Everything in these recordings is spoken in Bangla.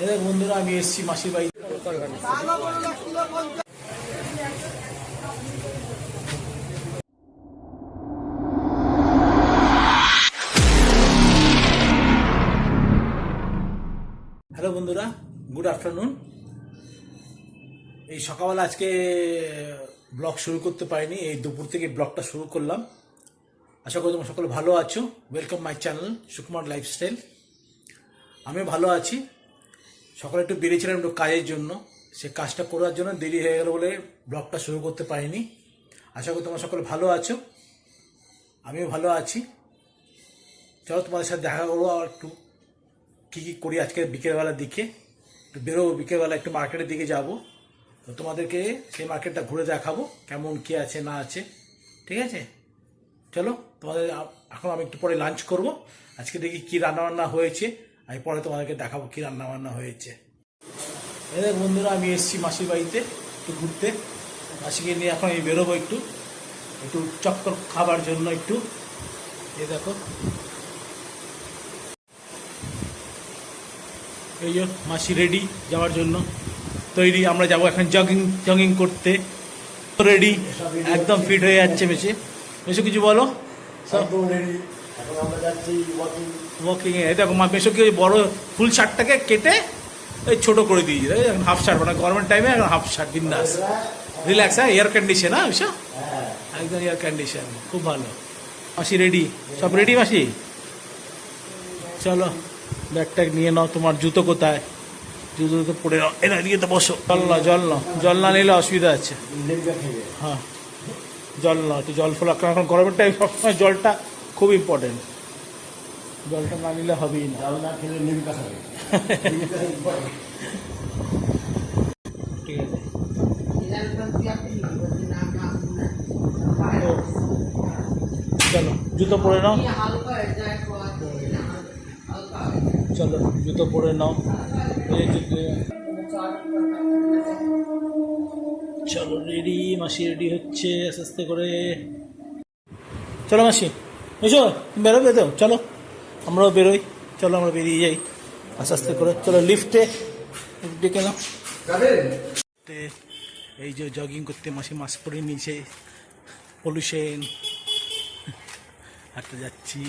বন্ধুরা, আমি এসেছি মাসির বাড়ি হ্যালো বন্ধুরা, গুড আফটারনুন। এই সকালবেলা আজকে ব্লগ শুরু করতে পারিনি, এই দুপুর থেকে ব্লগটা শুরু করলাম। আশা করি তোমরা সকলে ভালো আছো। Welcome my channel Sukumar lifestyle আমিও ভালো আছি। সকালে একটু বেরিয়েছিলাম একটু কাজের জন্য। সে কাজটা করার জন্য দেরি হয়ে গেল বলে ব্লগটা শুরু করতে পারিনি। আশা করি তোমরা সকলে ভালো আছো। আমিও ভালো আছি। চলো তোমাদের সাথে দেখা করব আর একটু কী কী করি আজকে বিকেলবেলার দিকে। একটু বেরোবো বিকেলবেলা, একটু মার্কেটের দিকে যাব। তো তোমাদেরকে সেই মার্কেটটা ঘুরে দেখাবো, কেমন কী আছে, না আছে। ঠিক আছে? চলো তোমাদের এখন আমি একটু পরে লাঞ্চ করব। আজকে দেখি কী রান্নাবান্না হয়েছে। আমি পরে তোমাদেরকে দেখাবো কী রান্নাবান্না হয়েছে। এদের বন্ধুরা, আমি এসেছি মাসির বাড়িতে একটু ঘুরতে। মাসিকে নিয়ে এখন আমি বেরোবো একটু একটু চক্কর খাবার জন্য একটু। এই দেখো। এই মাসি রেডি যাওয়ার জন্য। তৈরি, আমরা যাব এখন জগিং জগিং করতে। রেডি একদম ফিট হয়ে যাচ্ছে বেশি বেশি কিছু বলো? সব রেডি এখন আমরা যাচ্ছি ওয়াকিং ওয়াকিং এ। দেখো, মা বেশি ওই বড় ফুল শার্টটাকে কেটে এই ছোট করে দিয়েছে। এখন হাফ শার্ট মানে গরমের টাইমে এখন হাফ শার্ট বিন্দাস। রিল্যাক্স হ্যাঁ এয়ার কন্ডিশন হ্যাঁ হ্যাঁ একদম এয়ার কন্ডিশন খুব ভালো। মাসি রেডি সব রেডি মাসি? চলো ব্যাগ ট্যাগ নিয়ে নাও, তোমার জুতো কোথায়? জুতো তো পড়ে নাও। এনা দিয়ে তো বসো। জল নাও জল নাও। জল না নিলে অসুবিধা আছে। হ্যাঁ। জল নাও, একটু জল ফল কারণ এখন গরমের টাইম সবসময় জলটা খুব ইম্পর্টেন্ট জলটা না নিলে হবেই না। জল না খেলে লেবুটা খাবে ঠিক আছে। চলো, জুতো পরে নাও। চলো, জুতো পরে নাও। এই জুতো- চলো রেডি মাসি রেডি হচ্ছে আস্তে আস্তে করে। চলো মাসি, এসো বেরোবে তো, চলো। আমরাও বেরোই। চলো আমরা বেরিয়ে যাই। আস্তে আস্তে করে। চলো লিফটে ডেকে নাও। এই যে জগিং করতে মাসে মাস পরে নিচে পলিউশন হাঁটতে যাচ্ছি।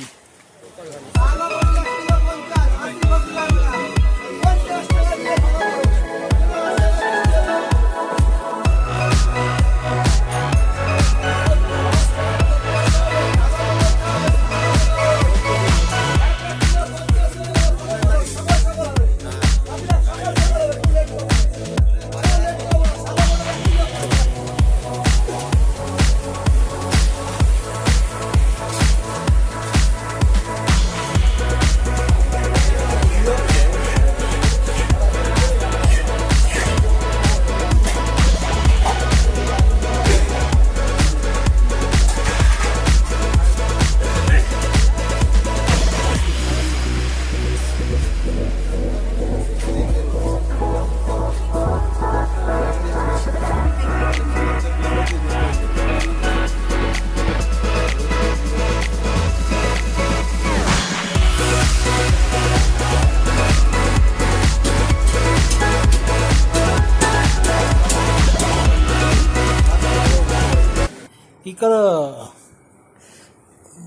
করো।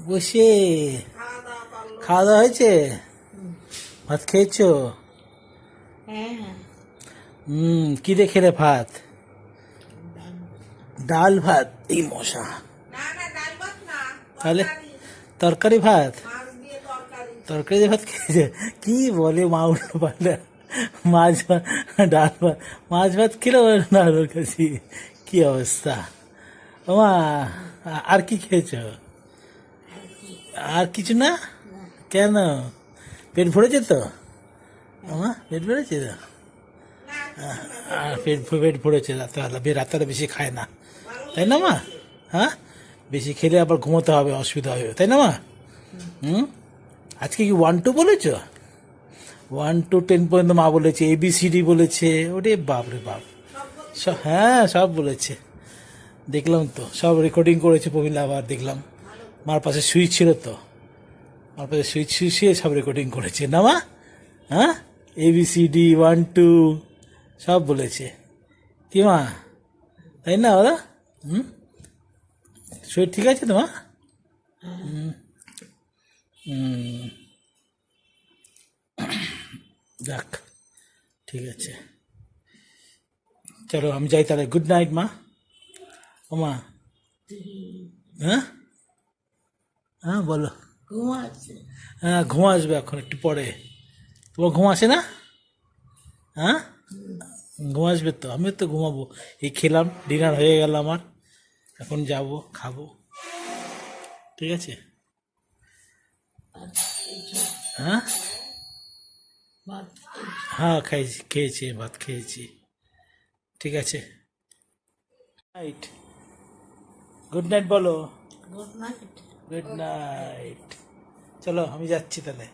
বসে। খাওয়া দাওয়া হয়েছে? ভাত খেয়েছো? হুম কি দিয়ে খেলে ভাত? ডাল ভাত এই মশা। তাহলে তরকারি। ভাত? তরকারি। ভাত খেয়েছে? কি বলে মা উল্টো পাল্টা মাছ ভাত ডাল ভাত। মাছ ভাত খেলে ওর কাছে? কি অবস্থা? ওমা আর কি খেয়েছ? আর কিছু না? কেন? পেট ভরেছে তো? আমা পেট ভরেছে? তো আর পেট পেট ভরেছে, রাত্রেবেলা। বে রাত্রে বেশি খায় না। তাই না, মা? হ্যাঁ? বেশি খেলে আবার ঘুমোতে হবে, অসুবিধা হবে। তাই না, মা? হুম? আজকে কি ওয়ান টু বলেছ? ওয়ান টু টেন পর্যন্ত মা বলেছে এবিসিডি বলেছে। ওরে বাপ রে বাপ। সব হ্যাঁ সব বলেছে। দেখলাম তো, সব রেকর্ডিং করেছে প্রমিলা আবার দেখলাম। মার পাশে সুইচ ছিল তো। মার পাশে সুইচ শুয়ে সব রেকর্ডিং করেছে। না মা? হ্যাঁ? A B C D one two সব বলেছে। কি মা? তাই না ওরা হুম? শরীর ঠিক আছে তো মা? যাক, ঠিক আছে। চলো, আমি যাই তাহলে। গুড নাইট মা। ও হ্যাঁ? হ্যাঁ বলো। ঘুমাচ্ছে। হ্যাঁ ঘুম আসবে এখন একটু পরে। তোমার ঘুম আসে না? হ্যাঁ? ঘুম আসবে তো আমি তো ঘুমাবো। এই খেলাম ডিনার হয়ে গেল আমার। এখন যাব খাব। ঠিক আছে? হ্যাঁ? হ্যাঁ খাইছি খেয়েছি ভাত খেয়েছি। ঠিক আছে? নাইট গুড নাইট বলো গুড নাইট গুড নাইট চলো আমি যাচ্ছি তাহলে।